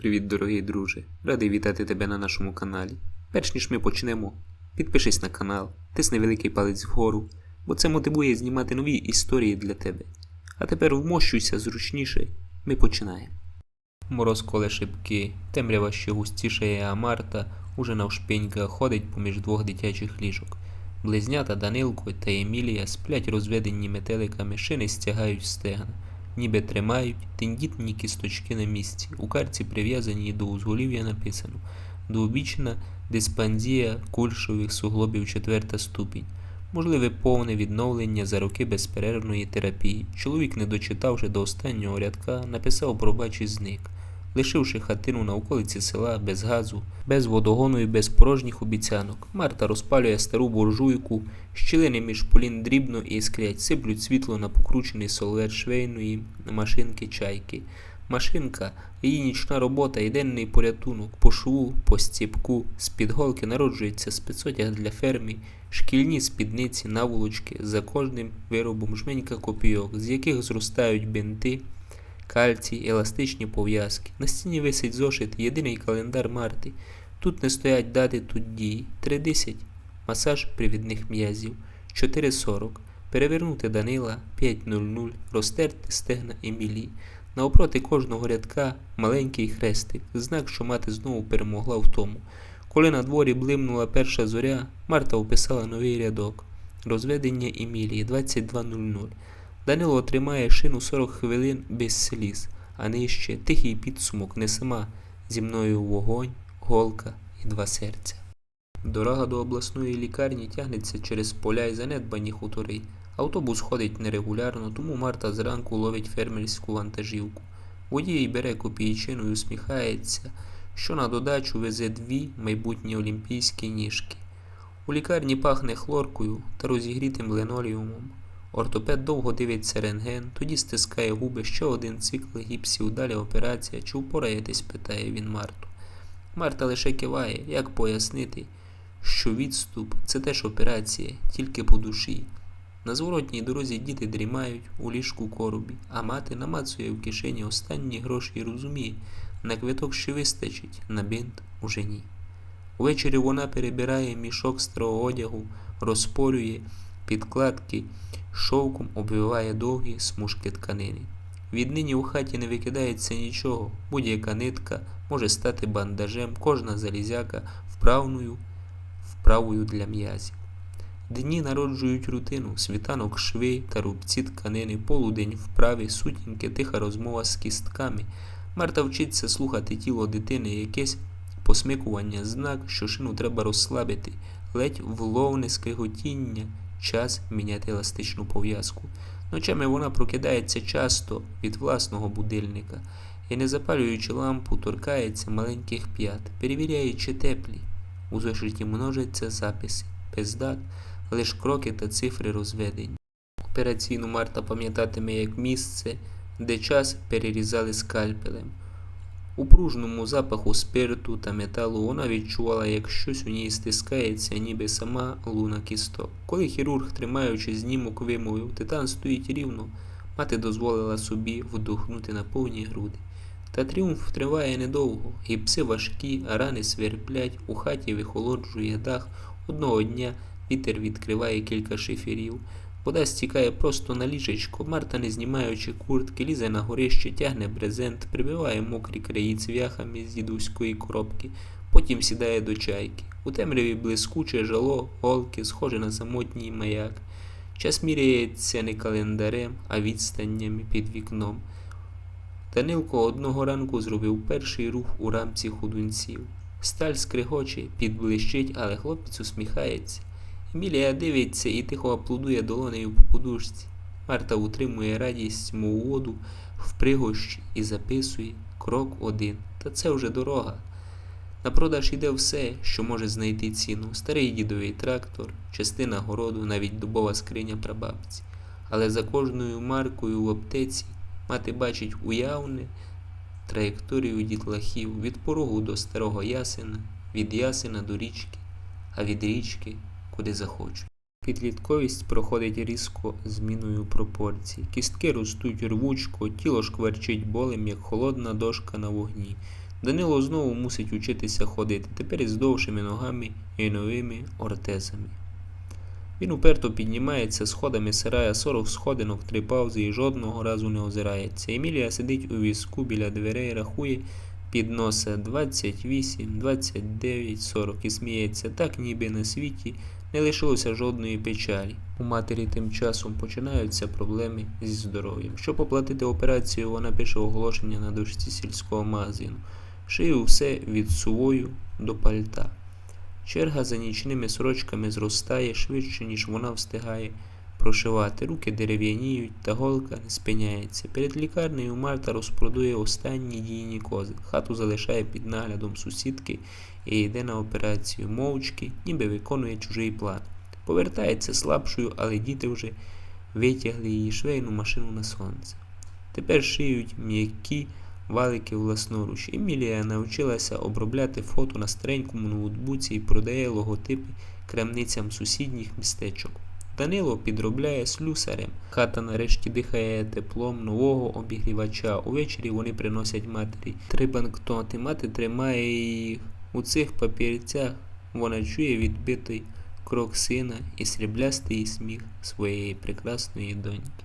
Привіт, дорогий друже! Радий вітати тебе на нашому каналі. Перш ніж ми почнемо, підпишись на канал, тисни великий палець вгору, бо це мотивує знімати нові історії для тебе. А тепер вмощуйся зручніше, ми починаємо. Мороз коле шибки, темрява ще густішає, а Марта уже навшпиньках ходить поміж двох дитячих ліжок. Близнята Данилко та Емілія сплять розведені метеликами, шини стягають стегна, ніби тримають тендітні кісточки на місці. У карці прив'язані до узголів'я написано Двобічна диспанзія кульшових суглобів четверта ступінь. Можливе повне відновлення за роки безперервної терапії. Чоловік, не дочитавши до останнього рядка, написав пробач і зник, лишивши хатину на околиці села без газу, без водогону і без порожніх обіцянок. Марта розпалює стару буржуйку, щілини між полін дрібно і іскрять, сиплють світло на покручений соловет швейної машинки чайки. Машинка, її нічна робота і денний порятунок, по шву, по стіпку, з-під голки народжується спецодяг для фермі, шкільні спідниці, наволочки, за кожним виробом жменька копійок, з яких зростають бинти, кальцій, еластичні пов'язки. На стіні висить зошит, єдиний календар Марти. Тут не стоять дати, тут дії. 3.10 масаж привідних м'язів, 4.40 перевернути Данила, 5.00 розтерти стегна Емілії. Навпроти кожного рядка маленький хрестик, знак, що мати знову перемогла в тому. Коли на дворі блимнула перша зоря, Марта описала новий рядок. Розведення Емілії 22.00. Данило отримає шину 40 хвилин без сліз, а нижче тихий підсумок не сама зі мною вогонь, голка і два серця. Дорога до обласної лікарні тягнеться через поля й занедбані хутори. Автобус ходить нерегулярно, тому Марта зранку ловить фермерську вантажівку. Водій бере копійчину і усміхається, що на додачу везе дві майбутні олімпійські ніжки. У лікарні пахне хлоркою та розігрітим линолеумом. Ортопед довго дивиться рентген, тоді стискає губи ще один цикл гіпсів, далі операція. Чи впораєтесь? питає він Марту. Марта лише киває, як пояснити, що відступ це теж операція, тільки по душі. На зворотній дорозі діти дрімають у ліжку коробі, а мати намацує в кишені останні гроші і розуміє, на квиток ще вистачить, на бинт уже ні. Увечері вона перебирає мішок старого одягу, розпорює підкладки, шовком обвиває довгі смужки тканини. Віднині у хаті не викидається нічого, будь-яка нитка може стати бандажем, кожна залізяка вправною, вправою для м'язів. Дні народжують рутину, світанок шви та рубці тканини, полудень вправи, сутінки, тиха розмова з кістками. Марта вчиться слухати тіло дитини, якесь посмикування, знак, що шину треба розслабити, ледь вловне скриготіння, час міняти еластичну пов'язку. Ночами вона прокидається часто від власного будильника і, не запалюючи лампу, торкається маленьких п'ят, перевіряючи теплі. У зошиті множаться записи, без дат, лиш кроки та цифри розведені. Операційну Марта пам'ятатиме як місце, де час перерізали скальпелем. У пружному запаху спирту та металу вона відчувала, як щось у ній стискається, ніби сама луна кісток. Коли хірург, тримаючи знімок, вимовив, титан стоїть рівно, мати дозволила собі вдохнути на повні груди. Та тріумф триває недовго, гіпси важкі, а рани сверблять, у хаті вихолоджує дах. Одного дня вітер відкриває кілька шиферів. Вода стікає просто на ліжечко. Марта, не знімаючи куртки, лізе на горище, тягне брезент, прибиває мокрі краї цвяхами з дідуської коробки, потім сідає до чайки. У темряві блискуче жало, голки, схоже на самотній маяк. Час міряється не календарем, а відстаннями під вікном. Данилко одного ранку зробив перший рух у рамці худунців. Сталь скригоче, підблищить, але хлопець усміхається. Емілія дивиться і тихо аплодує долонею по подушці. Марта утримує радість, мов воду в пригощі і записує крок один. Та це вже дорога. На продаж іде все, що може знайти ціну. Старий дідовий трактор, частина городу, навіть дубова скриня прабабці. Але за кожною маркою в аптеці мати бачить уявне траєкторію дітлахів від порогу до старого ясена, від ясена до річки, а від річки куди захочуть. Підлітковість проходить різко зміною пропорцій. Кістки ростуть рвучко, тіло шкварчить болем, як холодна дошка на вогні. Данило знову мусить учитися ходити, тепер із довшими ногами і новими ортезами. Він уперто піднімається сходами сарая 40 сходинок, три паузи і жодного разу не озирається. Емілія сидить у візку біля дверей, рахує під носа 28, 29, 40 і сміється так, ніби на світі не лишилося жодної печалі. У матері тим часом починаються проблеми зі здоров'ям. Щоб оплатити операцію, вона пише оголошення на дошці сільського магазину. Шию все від сувою до пальта. Черга за нічними сорочками зростає швидше, ніж вона встигає прошивати. Руки дерев'яніють, та голка не спиняється. Перед лікарнею Марта розпродує останні дійні кози. Хату залишає під наглядом сусідки і йде на операцію мовчки, ніби виконує чужий план. Повертається слабшою, але діти вже витягли її швейну машину на сонце. Тепер шиють м'які валики власноруч. Емілія навчилася обробляти фото на старенькому ноутбуці і продає логотипи крамницям сусідніх містечок. Данило підробляє слюсарем. Хата нарешті дихає теплом нового обігрівача. Увечері вони приносять матері три банкноти. Мати тримає їх у цих папірцях. Вона чує відбитий крок сина і сріблястий сміх своєї прекрасної доньки.